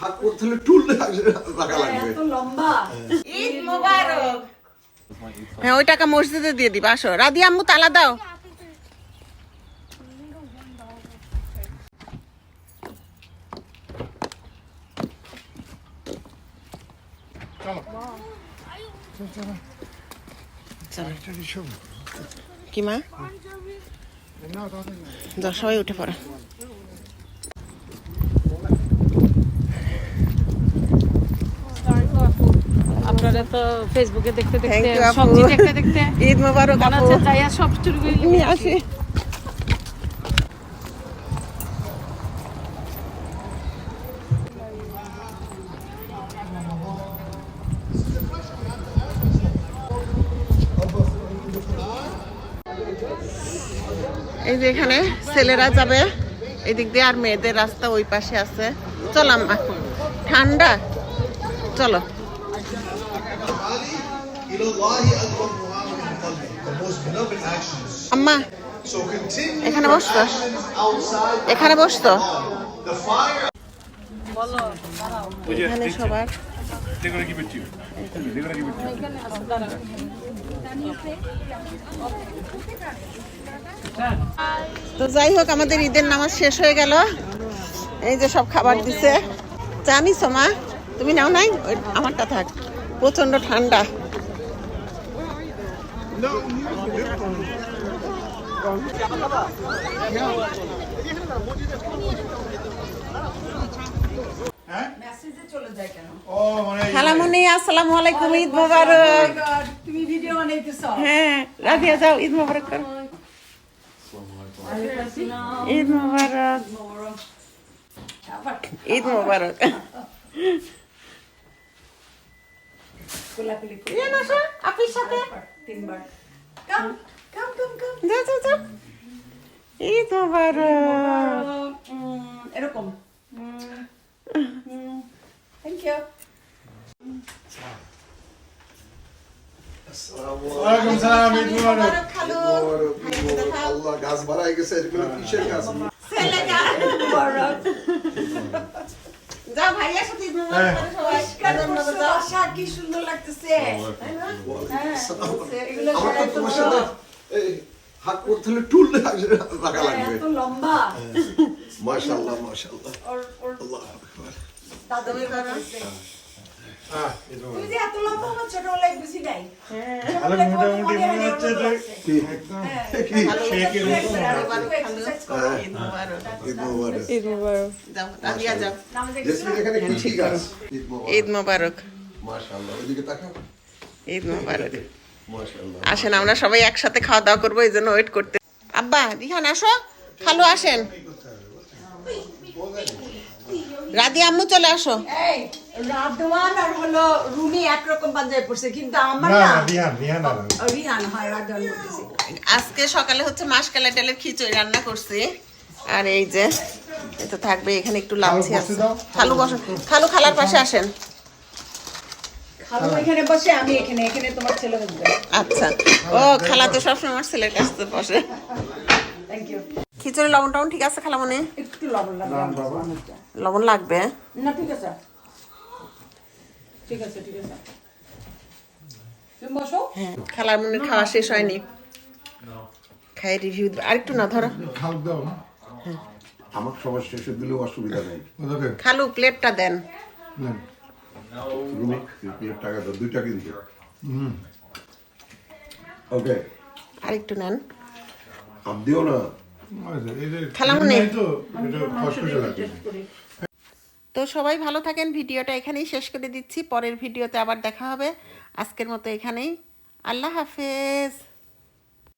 হাত করতে টুল রাখা লাগবে। ঈদ মোবারক। হ্যাঁ ওই টাকা মসজিদে দিয়ে দিবা আসো। রাদি আম্মু তালা দাও। কি মা? যাও সবাই উঠে পড়ো। আপনারা তো ফেসবুকে দেখতে দেখতে সবজি দেখতে দেখতে ঈদ মোবারক মনে হচ্ছে যাইয়া সব চুরি করে আসি। এই যে এখানে ছেলেরা যাবে। এদিক দিয়ে আর মেয়েদের রাস্তা ওই পাশে আছে। চল আম্মা ঠান্ডা? চলো। আম্মা এখানে বসতো? এখানে বসতো? এখানে সবার তো যাই হোক, আমাদের ঈদের নামাজ শেষ হয়ে গেল। এই যে সব খাবার দিছে। জানিস মা? তুমি নাও নাই? আমারটা থাক। প্রচণ্ড ঠান্ডা। খালামুনি আসসালামু আলাইকুম ঈদ মোবারক। তুমি ভিডিও বানাইতেছো? হ্যাঁ রাধিয়া যাও ঈদ মোবারক করো। ঈদ মোবারক। ঈদ মোবারক। কোলাকুলি করে। আসো আপির সাথে। তিনবার কাম কাম কাম কাম। যাও যাও যাও। ঈদ মোবারক। এরকম। ছেলে যা ভাইয়ার সাথে কি সুন্দর লাগতেছে তোমার সাথে হাত করতে হলে টুল রাখা লাগবে ওর ওর আল্লাহ মনে মনে হয়। ঈদ মোবারক ঈদ মোবারক আসেন আমরা সবাই একসাথে খাওয়া দাওয়া করব এই জন্য ওয়েট করতে আব্বা রিহান আসো খালু আসেন রাদি আম্মু চলে আসো। এই রাধওয়ান আর হলো রুমি একরকম পাঞ্জাবি পড়ছে কিন্তু আমার না না না রিহান রিহান আর রিহান হয় রাধওয়ান পড়তেছে আজকে সকালে হচ্ছে মাসকালা ডালের খিচুড়ি রান্না করছি। আর এই যে এটা থাকবে এখানে একটু লাচ্ছি আছে। খালু বসো খালু খালার পাশে আসেন। এখানে বসে আমি এখানে এখানে তোমার ছেলে আচ্ছা। ও খালা তো সবসময় আমার ছেলের কাছে বসে। থ্যাংক ইউ খিচুড়ি লবণ টবণ ঠিক আছে খালামনি একটু লবণ লাগবে। লবণ লাগবে? না ঠিক আছে। ঠিক আছে ঠিক আছে। তুমি বসো। হ্যাঁ খালার মনের খাওয়া শেষ হয়নি। খাই রিভিউ আরেকটু না ধরো। খাও দাও না? আমার সবার শেষে দিলেও অসুবিধা নেই। খালু প্লেটটা দেন। দুইটা কিন্তু ওকে আরেকটু নেন। আপ দিও না। আচ্ছা, তো সবাই ভালো থাকেন ভিডিওটা এখানেই শেষ করে দিচ্ছি পরের ভিডিওতে আবার দেখা হবে। আজকের মতো এখানেই। আল্লাহ হাফেজ।